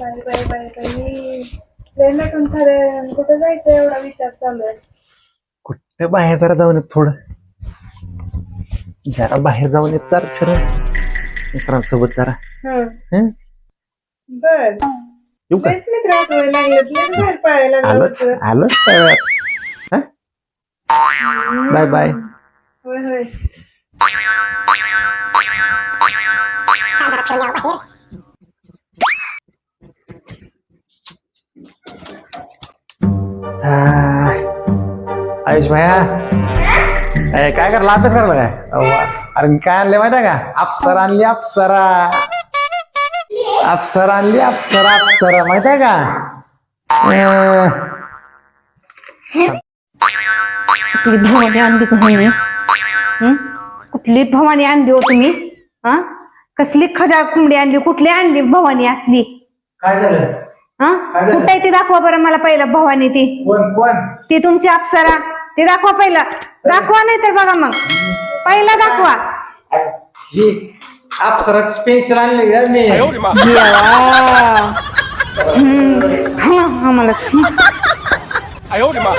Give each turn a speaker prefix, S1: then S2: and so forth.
S1: Bye bye bye बाई लय नटून खरं कुठं जायचं एवढा विचार चालू आहे?
S2: कुठं बाहेर जरा जाऊन येत थोडं? जरा बाहेर जाऊन येत जरा फिरत मित्रांसोबत जरा.
S1: हं.
S2: हं?
S1: बर.
S2: येऊ का?
S1: लयच मित्र आठवायला लागलेत लयच बाहेर पळायला
S2: आलोच
S1: लागलं
S2: आलोच तयार. हं? Bye bye.
S1: होय होय.
S2: आयुष भैया. ए, काय करला अभ्यास करायला काय? अव्वा. अरे काय आणले माहिती आहे का? अप्सरा आणली अप्सरा. अप्सरा आणली अप्सरा अप्सरा. माहीत आहे का? अं,
S3: कुठली भवानी आणली तुम्ही हं? कुठली भवानी आणली हो तुम्ही? हा? कसली खजाळ कोंबडी आणली? कुठली आणली भवानी असली?
S2: काय झालं?
S3: हा
S2: काय झालं?
S3: कुठे ती दाखवा बरं मला पहिलं भवानी ती
S2: कोण कोण
S3: ती तुमची अप्सरा ती दाखवा पहिलं दाखवा नाही तर बघा मग पहिला दाखवा
S2: ही अप्सराची पेन्सिल आणली का मी
S3: देवा. हम्म. हा, आम्हालाच
S4: 哎呦我的妈！